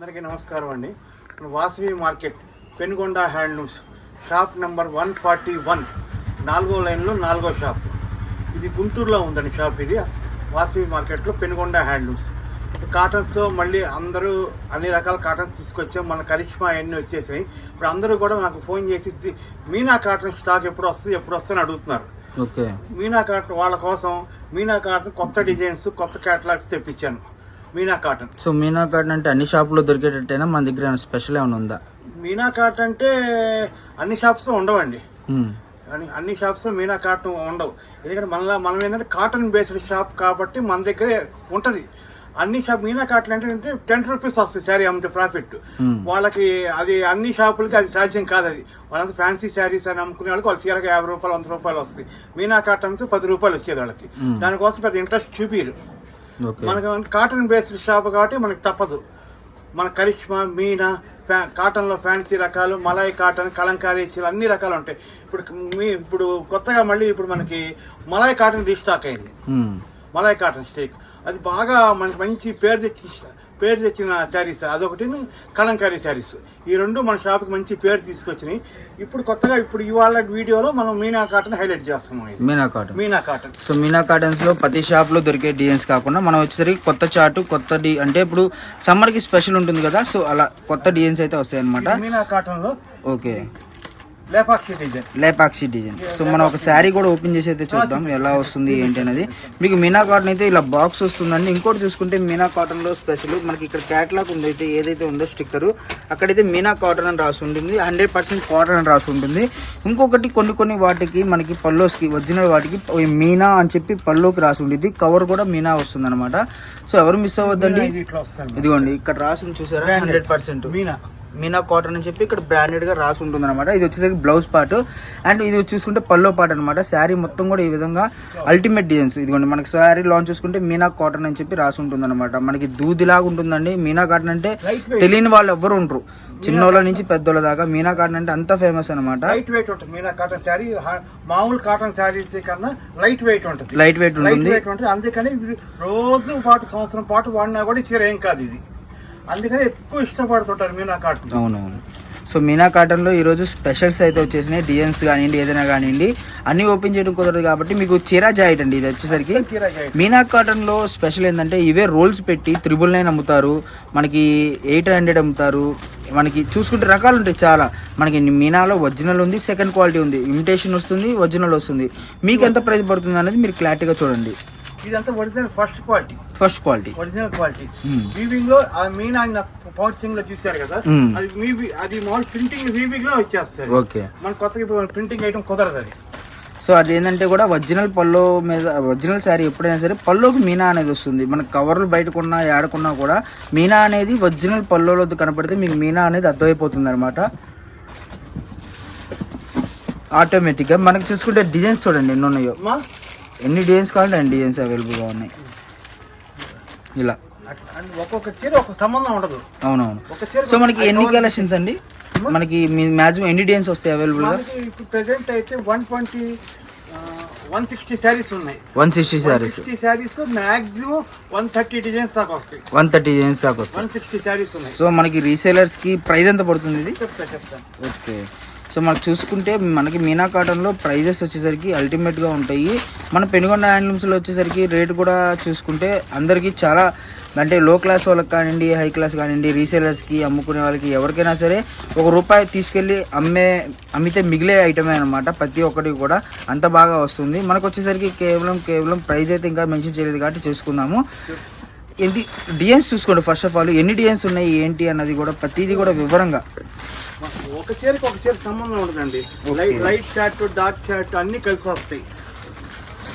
అందరికీ నమస్కారం అండి. Vasavi market Penugonda handlooms shop number one forty one నాలుగో లైన్లో నాలుగో షాప్. ఇది గుంటూరులో ఉందండి షాప్ ఇది. వాసవి మార్కెట్లో పెనుగొండ హ్యాండ్లూమ్స్ కాటన్స్తో మళ్ళీ అందరూ అన్ని రకాల కాటన్స్ తీసుకొచ్చాం. మన కరిష్మా అన్నీ వచ్చేసాయి ఇప్పుడు అందరూ కూడా నాకు ఫోన్ చేసి "ఇది మీనా కాటన్ స్టాక్ ఎప్పుడు వస్తుంది ఎప్పుడు వస్తుందని అడుగుతున్నారు. ఓకే. మీనా కాటన్ వాళ్ళ కోసం మీనా కాటన్ కొత్త డిజైన్స్ కొత్త క్యాటలాగ్స్ తెప్పించాను. Meena cotton. So Meena card అంటే అన్ని షాపులో దొరికేటట్టేనా? మన దగ్గర స్పెషల్ ఏమైనా ఉందా? మీనా కాటన్ అంటే అన్ని షాప్స్లో ఉండవండి. అన్ని షాప్స్లో మీనా కాటన్ ఉండవు. ఎందుకంటే మనలా మనం ఏంటంటే కాటన్ బేస్డ్ షాప్ కాబట్టి మన దగ్గరే ఉంటుంది. అన్ని షాప్ మీనా కాటన్ అంటే టెన్ రూపీస్ వస్తుంది శారీ అమ్మితే ప్రాఫిట్. వాళ్ళకి అది అన్ని షాపులకి అది సాధ్యం కాదు అది. వాళ్ళంతా ఫ్యాన్సీ శారీస్ అని అమ్ముకునే వాళ్ళకి వాళ్ళ చీరకి యాభై రూపాయలు వంద రూపాయలు వస్తాయి. మీనా కాటన్ అమ్మితే పది రూపాయలు వచ్చేది వాళ్ళకి. దానికోసం పెద్ద ఇంట్రెస్ట్ చూపిరు మనకు కాటన్ బేస్డ్ షాప్ కాబట్టి మనకి తప్పదు. మన కరిష్మా మీనా ఫ్యా కాటన్లో ఫ్యాన్సీ రకాలు మలాయ్ కాటన్ కలంకారీ చీరలు అన్ని రకాలు ఉంటాయి. ఇప్పుడు మీ ఇప్పుడు కొత్తగా మళ్ళీ ఇప్పుడు మనకి మలాయ్ కాటన్ రీస్టాక్ అయింది. మలాయ్ కాటన్ స్టేక్ అది బాగా మనకి మంచి పేరు తెచ్చి పేరు తెచ్చిన శారీస్ అదొకటి కలంకారీ శారీస్. ఈ రెండు మన షాప్కి మంచి పేరు తీసుకొచ్చినాయి. ఇప్పుడు కొత్తగా ఇప్పుడు ఇవాళ వీడియోలో మనం మీనా కాటన్ హైలైట్ చేస్తున్నాం ఇది. Meena cotton. Meena cotton. So Meena కాటన్స్లో ప్రతి షాప్లో దొరికే డిజైన్స్ కాకుండా మనం వచ్చేసరికి కొత్త చాటు కొత్త డి అంటే ఇప్పుడు సమ్మర్కి స్పెషల్ ఉంటుంది కదా సో అలా కొత్త డిజైన్స్ అయితే వస్తాయి అనమాట మీనా కాటన్లో ఓకే. లేపాక్షి డిజైన్ సో మనం ఒక శారీ కూడా ఓపెన్ చేసి అయితే చూద్దాం ఎలా వస్తుంది ఏంటి అనేది. మీకు మీనా కాటన్ అయితే ఇలా బాక్స్ వస్తుందండి. ఇంకోటి చూసుకుంటే మీనా కాటన్లో స్పెషల్ మనకి ఇక్కడ క్యాట్లాగ్ ఉంది అయితే ఏదైతే ఉందో స్టిక్కర్ అక్కడైతే మీనా కాటన్ అని రాసి ఉంటుంది. హండ్రెడ్ పర్సెంట్ కాటన్ అని రాసి ఉంటుంది. ఇంకొకటి కొన్ని కొన్ని వాటికి మనకి పల్లోస్కి ఒరిజినల్ వాటికి మీనా అని చెప్పి పల్లోకి రాసి ఉంటుంది. కవర్ కూడా మీనా వస్తుంది అనమాట సో ఎవరు మిస్ అవ్వద్దండి? ఇదిగోండి ఇక్కడ రాసి చూసారా? Hundred percent Meena. Meena cotton అని చెప్పి ఇక్కడ బ్రాండెడ్గా రాసి ఉంటుంది అనమాట ఇది వచ్చేసరికి బ్లౌజ్ పార్ట్ అండ్ ఇది చూసుకుంటే పల్లో పార్ట్ అనమాట శారీ మొత్తం కూడా ఈ విధంగా అల్టిమేట్ డిజైన్స్ ఇదిగోండి మనకి శారీ లాంచ్ చూసుకుంటే మీనా కాటన్ అని చెప్పి రాసి ఉంటుంది అనమాట మనకి దూదిలాగా ఉంటుందండి. మీనా కాటన్ అంటే తెలియని వాళ్ళు ఎవ్వరు ఉండరు. చిన్నోళ్ళ నుంచి పెద్దోళ్ళ దాకా మీనా కాటన్ అంటే అంత ఫేమస్ అనమాట లైట్ వెయిట్ ఉంటుంది మీనా కాటన్ శారీ మామూలు కాటన్ శారీస్ కన్నా లైట్ వెయిట్ ఉంటుంది. లైట్ వెయిట్ ఉంటుంది. అందుకని రోజు పాటు సంవత్సరం పాటు వాడినా కూడా చీర ఏం కాదు ఇది. అందుకని ఎక్కువ ఇష్టపడుతుంటారు మీనా కాటన్ అవునవును. సో మీనా కాటన్లో ఈరోజు స్పెషల్స్ అయితే వచ్చేసినాయి. డిజైన్స్ కానివ్వండి ఏదైనా కానివ్వండి అన్నీ ఓపెన్ చేయడం కుదరదు కాబట్టి మీకు చీరా జాయిట్ అండి ఇది వచ్చేసరికి. మీనా కాటన్లో స్పెషల్ ఏంటంటే ఇవే రోల్స్ పెట్టి త్రిబుల్ నైన్ అమ్ముతారు మనకి ఎయిట్ హండ్రెడ్ అమ్ముతారు. మనకి చూసుకుంటే రకాలు ఉంటాయి చాలా. మనకి మీనాలో ఒరిజినల్ ఉంది సెకండ్ క్వాలిటీ ఉంది. ఇమిటేషన్ వస్తుంది ఒరిజినల్ వస్తుంది. మీకు ఎంత ప్రైస్ పడుతుంది అనేది మీరు క్లారిటీగా చూడండి. ఇదంతా original first quality. First quality. Original quality. వీవింగ్లో ఆ మీనా పౌచింగ్లో చూశారు కదా. అది వీవి అది మామూలు ప్రింటింగ్ వీవింగ్లో వచ్చేస్తుంది. ఓకే. మన కొత్తగా ఇప్పుడు ప్రింటింగ్ ఐటమ్ కుదరదు అది. సో అది ఏంటంటే కూడా ఒరిజినల్ పల్లో మీద ఒరిజినల్ శారీ ఎప్పుడైనా సరే పల్లోకి మీనా అనేది వస్తుంది. మన కవర్లు బయటకున్నా ఏడకున్నా కూడా మీనా అనేది ఒరిజినల్ పల్లోలో కనపడితే మీకు మీనా అనేది అర్థమైపోతుంది అనమాట ఆటోమేటిక్గా మనకి చూసుకుంటే డిజైన్స్ చూడండి ఎన్ని ఉన్నాయో. ఎన్ని డిజైన్స్ కావాలంటే అన్ని డిజైన్స్ అవైలబుల్గా ఉన్నాయి. ఇలా. ఒక్కొక్క చీర ఒక సంబంధం ఉండదు. అవునవును. సో మనకి ఎన్ని కలెక్షన్స్ అండి? మనకి మ్యాక్సిమం ఎన్ని డిజైన్స్ వస్తాయి అవైలబుల్గా ప్రెసెంట్ అయితే one twenty one sixty saris ఉన్నాయి. One sixty saris sixty saris maximum one thirty designs దాకా వస్తాయి. వన్ థర్టీ డిజైన్స్ దాకా వస్తాయి. వన్ సిక్స్టీ శారీస్ ఉన్నాయి. సో మనకి రీసేలర్స్కి ప్రైస్ ఎంత పడుతుంది ఇది? చెప్తా చెప్తాను ఓకే సో మనకు చూసుకుంటే మనకి మీనా కాటన్లో ప్రైజెస్ వచ్చేసరికి అల్టిమేట్గా ఉంటాయి. మన పెనుగొండ హ్యాండ్లూమ్స్లో వచ్చేసరికి రేట్ కూడా చూసుకుంటే అందరికీ చాలా అంటే లో క్లాస్ వాళ్ళకి కానివ్వండి హై క్లాస్ కానివ్వండి రీసేలర్స్కి అమ్ముకునే వాళ్ళకి ఎవరికైనా సరే ఒక రూపాయి తీసుకెళ్ళి అమ్మే అమ్మితే మిగిలే ఐటమే అనమాట ప్రతి ఒక్కటి కూడా అంత బాగా వస్తుంది. మనకు వచ్చేసరికి కేవలం కేవలం ప్రైస్ అయితే ఇంకా మెన్షన్ చేయలేదు కాబట్టి చూసుకుందాము. ఎన్ని డిజైన్స్ చూసుకోండి ఫస్ట్ ఆఫ్ ఆల్ ఎన్ని డిజైన్స్ ఉన్నాయి ఏంటి అన్నది కూడా ప్రతిదీ కూడా వివరంగా. ఒక చీరకి ఒక చీర సంబంధం ఉండదండి. లైట్ లైట్ చాట్ డార్క్ చాట్ అన్ని కలిసి వస్తాయి.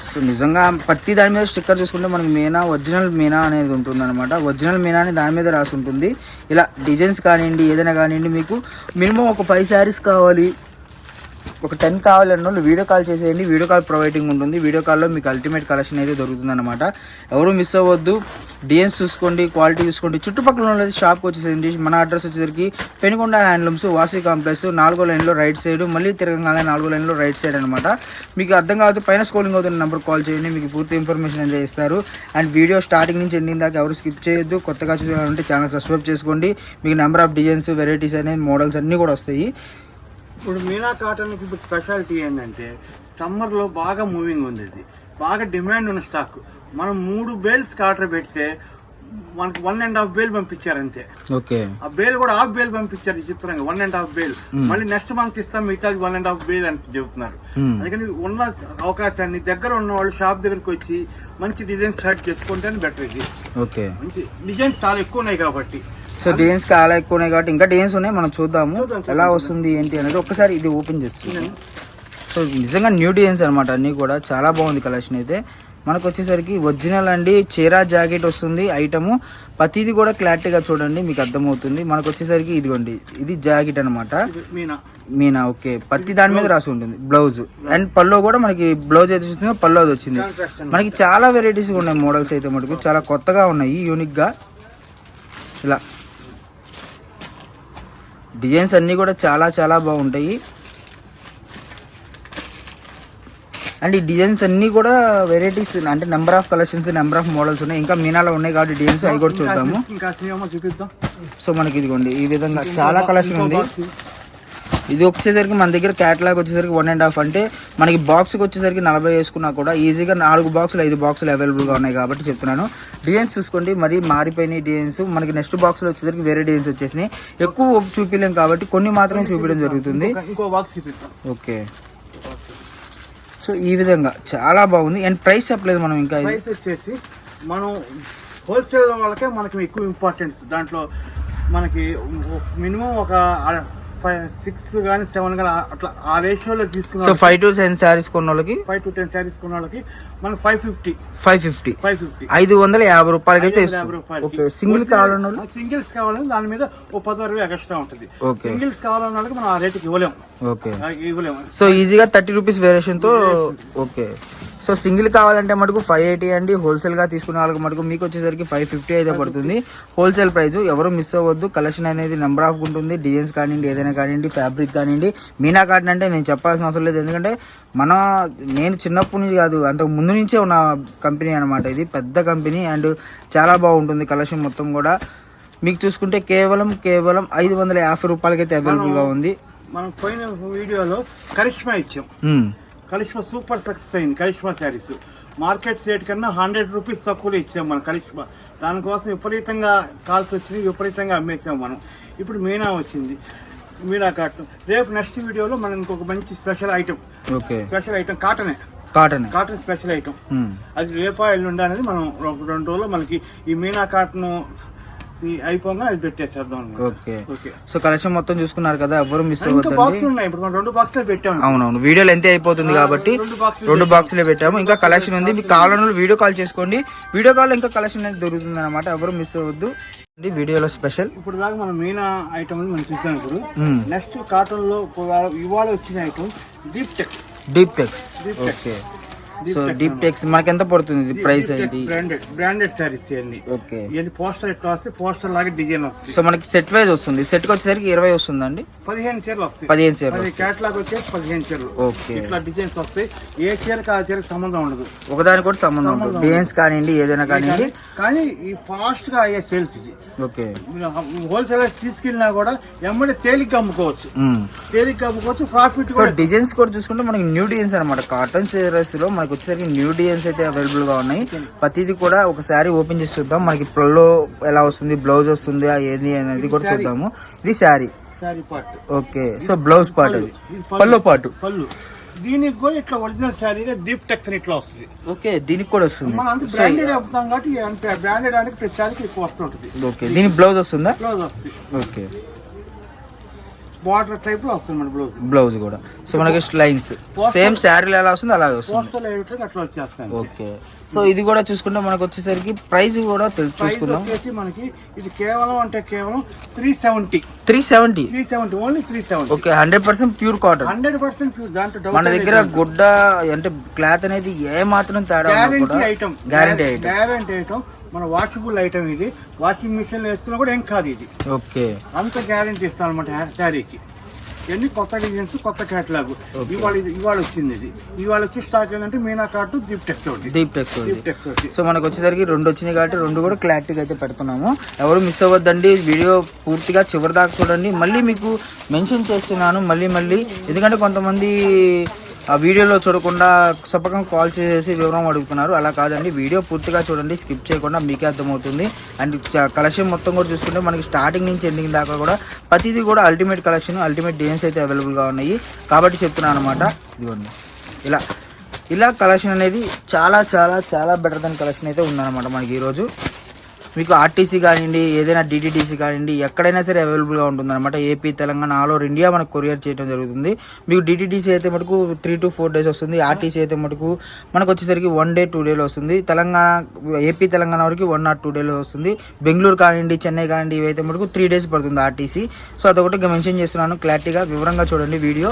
సో నిజంగా ప్రతి దాని మీద స్టిక్కర్ చూసుకుంటే మనకి మీనా ఒరిజినల్ మీనా అనేది ఉంటుంది అనమాట ఒరిజినల్ మీనా అని దాని మీద రాసి ఉంటుంది. ఇలా డిజైన్స్ కానివ్వండి ఏదైనా కానివ్వండి మీకు మినిమం ఒక ఫైవ్ శారీస్ కావాలి. ఒక టెన్ కావాలన్న వాళ్ళు వీడియో కాల్ చేసేయండి. వీడియో కాల్ ప్రొవైడింగ్ ఉంటుంది. వీడియో కాల్లో మీకు అల్టిమేట్ కలెక్షన్ అయితే దొరుకుతుందన్నమాట. ఎవరు మిస్ అవ్వద్దు. డిఎన్స్ చూసుకోండి క్వాలిటీ చూసుకోండి. చుట్టుపక్కల ఉన్న షాప్కి వచ్చేసేయండి. మన అడ్రస్ వచ్చేసరికి పెనుకొండ హ్యాండ్లూమ్స్ వాసి కాంప్లెక్స్ నాలుగో లైన్లో రైట్ సైడ్ మళ్ళీ తిరగంగానే నాలుగో లైన్లో రైట్ సైడ్ అనమాట మీకు అర్థం కాదు పైన స్కోలింగ్ అవుతున్న నెంబర్ కాల్ చేయండి. మీకు పూర్తి ఇన్ఫర్మేషన్ అయితే ఇస్తారు. అండ్ వీడియో స్టార్టింగ్ నుంచి ఎండింగ్ దాకా ఎవరు స్కిప్ చేయొద్దు. కొత్తగా చూసారంటే ఛానల్ సబ్స్క్రైబ్ చేసుకోండి. మీకు నెంబర్ ఆఫ్ డిజైన్స్ వెరైటీస్ అనేది మోడల్స్ అన్నీ కూడా వస్తాయి. ఇప్పుడు మీనా కాటన్కి ఇప్పుడు స్పెషాలిటీ ఏంటంటే సమ్మర్లో బాగా మూవింగ్ ఉంది ఇది. బాగా డిమాండ్ ఉన్న స్టాక్ మనం మూడు బేల్స్ ఆర్డర్ పెడితే మనకు వన్ అండ్ హాఫ్ బేల్ పంపించారు అంతే ఓకే. ఆ బేల్ కూడా హాఫ్ బేల్ పంపించారు చిత్రంగా. వన్ అండ్ హాఫ్ బేల్ మళ్ళీ నెక్స్ట్ మంత్ ఇస్తాం మిగతాది వన్ అండ్ హాఫ్ బేల్ అని చెబుతున్నారు. అందుకని ఉన్న అవకాశాన్ని దగ్గర ఉన్న వాళ్ళు షాప్ దగ్గరికి వచ్చి మంచి డిజైన్ స్టార్ట్ చేసుకుంటేనే బెటర్ ఇది. ఓకే. మంచి డిజైన్స్ చాలా ఎక్కువ ఉన్నాయి కాబట్టి. సో డిజైన్స్ చాలా ఎక్కువ ఉన్నాయి కాబట్టి ఇంకా డిజైన్స్ ఉన్నాయి మనం చూద్దాము. చూద్దాం, చూద్దాం. ఎలా వస్తుంది ఏంటి అనేది ఒకసారి ఇది ఓపెన్ చేస్తుంది సో నిజంగా న్యూ డిజైన్స్ అనమాట అన్నీ కూడా. చాలా బాగుంది కలెక్షన్ అయితే. మనకు వచ్చేసరికి ఒరిజినల్ అండి చీరా జాకెట్ వస్తుంది ఐటము ప్రతిది కూడా క్లారిటీగా చూడండి మీకు అర్థమవుతుంది. మనకు వచ్చేసరికి ఇదిగోండి ఇది జాకెట్ అనమాట మీనా. ఓకే. ప్రతి దాని మీద రాసి ఉంటుంది బ్లౌజ్ అండ్ పల్లో కూడా మనకి బ్లౌజ్ అయితే వచ్చిందో పల్లో అది వచ్చింది. మనకి చాలా వెరైటీస్ ఉన్నాయి మోడల్స్ అయితే మటుకు. చాలా కొత్తగా ఉన్నాయి యూనిక్గా ఇలా. డిజైన్స్ అన్నీ కూడా చాలా చాలా బాగుంటాయి. అండ్ ఈ డిజైన్స్ అన్నీ కూడా వెరైటీస్ అంటే number of collections number of models ఉన్నాయి. ఇంకా మీనాలో ఉన్నాయి కాబట్టి డిజైన్స్ అవి కూడా చూద్దాము. సో మనకి ఇదిగోండి ఈ విధంగా చాలా కలెక్షన్ ఉంది. ఇది వచ్చేసరికి మన దగ్గర క్యాటలాగ్ వచ్చేసరికి వన్ అండ్ హాఫ్ అంటే మనకి బాక్స్కి వచ్చేసరికి నలభై వేసుకున్నా కూడా ఈజీగా నాలుగు బాక్సులు ఐదు బాక్సులు అవైలబుల్గా ఉన్నాయి కాబట్టి చెప్తున్నాను. డిజైన్స్ చూసుకోండి మరీ మారిపోయినాయి డిజైన్స్ మనకి నెక్స్ట్ బాక్స్లో వచ్చేసరికి వేరే డిజైన్స్ వచ్చేసినాయి. ఎక్కువ చూపించలేం కాబట్టి కొన్ని మాత్రమే చూపించడం జరుగుతుంది. Box okay. సో ఈ విధంగా చాలా బాగుంది. అండ్ ప్రైస్ చెప్పలేదు మనం ఇంకా ప్రైస్ వచ్చేసి మనం హోల్సేల్ వాళ్ళకే మనకి ఎక్కువ ఇంపార్టెన్స్ దాంట్లో మనకి మినిమం ఒక ఫైవ్ సిక్స్ కానీ సెవెన్ కానీ అట్లా ఆ రేషియోలో సో తీసుకున్న ఫైవ్ టు టెన్ శారీస్ కొన్న వాళ్ళకి? ఫైవ్ టు టెన్ శారీస్ కొన్న వాళ్ళకి మనకి five fifty. Five fifty. Five fifty. ఐదు వందల యాభై రూపాయలకి. అయితే ఓకే సింగిల్ కావాలన్న వాళ్ళు? సింగిల్స్ కావాలని దాని మీద ఓ పది అరవై ఎక్స్ట్రా ఉంటుంది. ఓకే. సింగిల్స్ కావాలన్న వాళ్ళకి మనం ఆ రేటుకి ఇవ్వలేము. ఓకే. ఇవ్వలేము. సో ఈజీగా థర్టీ రూపీస్ వేరియేషన్తో ఓకే. సో సింగిల్ కావాలంటే మటుకు ఫైవ్ ఎయిటీ అండి. హోల్సేల్గా తీసుకునే వాళ్ళకి మటుకు మీకు వచ్చేసరికి ఫైవ్ ఫిఫ్టీ అయితే పడుతుంది. హోల్సేల్ ప్రైస్ ఎవరు మిస్ అవ్వద్దు. కలెక్షన్ అనేది నెంబర్ ఆఫ్ ఉంటుంది డిజైన్స్ కానివ్వండి ఏదైనా కానివ్వండి ఫ్యాబ్రిక్ కానివ్వండి మీనా కాటన్ అంటే నేను చెప్పాల్సిన అవసరం లేదు. ఎందుకంటే మన నేను చిన్నప్పటి నుంచి కాదు అంతకు ముందు నుంచే ఉన్న కంపెనీ అనమాట ఇది. పెద్ద కంపెనీ అండ్ చాలా బాగుంటుంది కలెక్షన్ మొత్తం కూడా. మీకు చూసుకుంటే కేవలం కేవలం ఐదు వందల యాభై రూపాయలకైతే అవైలబుల్గా ఉంది. మనం పోయిన వీడియోలో కరిష్మా ఇచ్చాం. కరిష్మా సూపర్ సక్సెస్ అయింది. కరిష్మా శారీస్. మార్కెట్ రేట్ కన్నా హండ్రెడ్ రూపీస్ తక్కువలో ఇచ్చాం మనం కరిష్మా. దానికోసం విపరీతంగా కాల్స్ వచ్చింది విపరీతంగా అమ్మేసాం మనం. ఇప్పుడు మీనా వచ్చింది. మీనా కాటన్ రేపు నెక్స్ట్ వీడియోలో మనం ఇంకొక మంచి special item okay. Special item కాటనే cotton cotton special item. అది రేపా ఎల్లుండి అనేది మనం ఒక రెండు రోజులు మనకి ఈ మీనా కాటన్ అయిపోగా అది పెట్టేసేద్దాం. ఓకే. ఓకే. సో కలెక్షన్ మొత్తం చూసుకున్నారు కదా ఎవరు మిస్ బాక్సులు ఉన్నాయి. ఇప్పుడు మనం రెండు బాక్సులు పెట్టాము. అవునవును. వీడియోలు ఎంత అయిపోతుంది కాబట్టి రెండు బాక్సులు పెట్టాము. ఇంకా కలెక్షన్ ఉంది. మీకు కావాలన్న వాళ్ళు వీడియో కాల్ చేసుకోండి. వీడియో కాల్ ఇంకా కలెక్షన్ అనేది దొరుకుతుంది అనమాట ఎవరు మిస్ అవ్వద్దు. వీడియోలో స్పెషల్ ఇప్పుడు దాకా మనం మీనా ఐటమ్ మనం చూసాం ఇప్పుడు. నెక్స్ట్ కాటన్లో ఇవాళ- వచ్చిన item Deep Tex Deep Tex. Okay. So Deep Tex మనకి ఎంత పడుతుంది? ప్రైస్ ఏంటి? బ్రాండెడ్ బ్రాండెడ్ శారీస్ ఇవన్నీ. ఓకే ఇవన్నీ పోస్టర్ ఎట్లా వస్తే పోస్టర్ లాగా డిజైన్ వస్తాయి. సో మనకి సెట్ వైజ్ వస్తుంది. సెట్కి వచ్చేసరికి ఇరవై వస్తుందండి? పదిహేను చీరలు వస్తాయి. పదిహేను చీరలు పది క్యాట్లాగ్ వచ్చేసి పదిహేను చీరలు. ఓకే ఇట్లా డిజైన్స్ వస్తాయి. ఏ చీరకి ఆ చీరకి సంబంధం ఉండదు. ఒకదాని కూడా సంబంధం ఉంటుంది డిజైన్స్ కానివ్వండి ఏదైనా కానివ్వండి. కానీ ఈ ఫాస్ట్గా అయ్యే సేల్స్ ఇది. ఓకే హోల్సేలర్ తీసుకెళ్ళినా కూడా ఎమ్మడి తేలిగ్గా అమ్ముకోవచ్చు. మ్మ్. తేలిగ్గా అమ్ముకోవచ్చు ప్రాఫిట్ సో డిజైన్స్ కూడా చూసుకుంటే మనకి న్యూ డిజైన్స్ అనమాట కాటన్ సీరియల్స్లో మనకి వచ్చేసరికి న్యూ డిజైన్స్ అయితే అవైలబుల్గా ఉన్నాయి. ప్రతిదీ కూడా ఒక శారీ ఓపెన్ చేసి చూద్దాం. మనకి పల్లో ఎలా వస్తుంది బ్లౌజ్ వస్తుంది ఏది అనేది కూడా చూద్దాము. ఇది sari. Sari part. Okay. So blouse part అది. పల్లో పాటు. పళ్ళు. దీనికి కూడా ఇట్లా ఒరిజినల్ శారీగా దీప్ టెక్స్ అని ఇట్లా వస్తుంది. ఓకే. దీనికి కూడా వస్తుంది. మనం అంత బ్రాండెడ్ అమ్ముతాం కాబట్టి బ్రాండెడ్ అనేది ప్రతి శారీకి ఎక్కువ వస్తుంటుంది ఓకే. దీని బ్లౌజ్ వస్తుందా? బ్లౌజ్ వస్తుంది. ఓకే. బార్డర్ టైప్లో వస్తుంది మన బ్లౌజ్. బ్లౌజ్ కూడా. సో మనకి లైన్స్ సేమ్ శారీలు ఎలా వస్తుంది అలాగే వస్తుంది. అట్లా ఓకే. సో ఇది కూడా చూసుకుంటే మనకు వచ్చేసరికి ప్రైస్ కూడా తెలుసు చూసుకుందాం. వచ్చేసి మనకి ఇది కేవలం అంటే కేవలం three seventy three seventy three seventy only three seventy okay hundred percent pure cotton hundred percent దాంట్లో డౌట్ మన దగ్గర గుడ్డ అంటే క్లాత్ అనేది ఏ మాత్రం తేడా guarantee item guarantee item guarantee item మన వాషబుల్ ఐటమ్ ఇది. వాషింగ్ మిషన్ వేసుకున్నా కూడా ఏం కాదు ఇది. ఓకే. అంత గ్యారంటీ ఇస్తాను అనమాట శారీకి. ఇవన్నీ కొత్త డిజైన్స్ కొత్త కేటలాగ్ ఇవాళ ఇవాళ వచ్చింది ఇది. ఇవాళ వచ్చి స్టాక్ ఏంటంటే మీనా కార్టు దీప్ టెక్స్ ఒకటి డీప్ టెక్స్ దీప్ టెక్స్ ఒకటి సో మనకు వచ్చేసరికి రెండు వచ్చినాయి కాబట్టి రెండు కూడా క్లారిటీగా అయితే పెడుతున్నాము. ఎవరు మిస్ అవ్వద్దండి వీడియో పూర్తిగా చివరి దాకా చూడండి. మళ్ళీ మీకు మెన్షన్ చేస్తున్నాను మళ్ళీ మళ్ళీ. ఎందుకంటే కొంతమంది ఆ వీడియోలో చూడకుండా సపకం కాల్ చేసేసి వివరం అడుగుతున్నారు. అలా కాదండి వీడియో పూర్తిగా చూడండి స్కిప్ చేయకుండా మీకే అర్థమవుతుంది. అండ్ కలెక్షన్ మొత్తం కూడా చూసుకుంటే మనకి స్టార్టింగ్ నుంచి ఎండింగ్ దాకా కూడా ప్రతిదీ కూడా అల్టిమేట్ కలెక్షన్ అల్టిమేట్ డిజైన్స్ అయితే అవైలబుల్గా ఉన్నాయి. కాబట్టి చెప్తున్నాను అనమాట ఇదిగోండి. ఇలా ఇలా కలెక్షన్ అనేది చాలా చాలా చాలా బెటర్ దెన్ కలెక్షన్ అయితే ఉందన్నమాట మనకి ఈరోజు. మీకు ఆర్టీసీ కానివ్వండి ఏదైనా డిటిటీసీ కానివ్వండి ఎక్కడైనా సరే అవైలబుల్గా ఉంటుందన్నమాట. AP Telangana all over India మనకు కొరియర్ చేయడం జరుగుతుంది. మీకు డిటిటీసీ అయితే మటుకు త్రీ టు ఫోర్ డేస్ వస్తుంది. ఆర్టీసీ అయితే మటుకు మనకు వచ్చేసరికి వన్ డే టూ డేలో వస్తుంది. తెలంగాణ ఏపీ తెలంగాణ వరకు వన్ ఆర్ టూ డేలో వస్తుంది. బెంగళూరు కానివ్వండి చెన్నై కానివ్వండి ఇవైతే మటుకు త్రీ డేస్ పడుతుంది ఆర్టీసీ సో అదొకటి మెన్షన్ చేస్తున్నాను. క్లారిటీగా వివరంగా చూడండి వీడియో.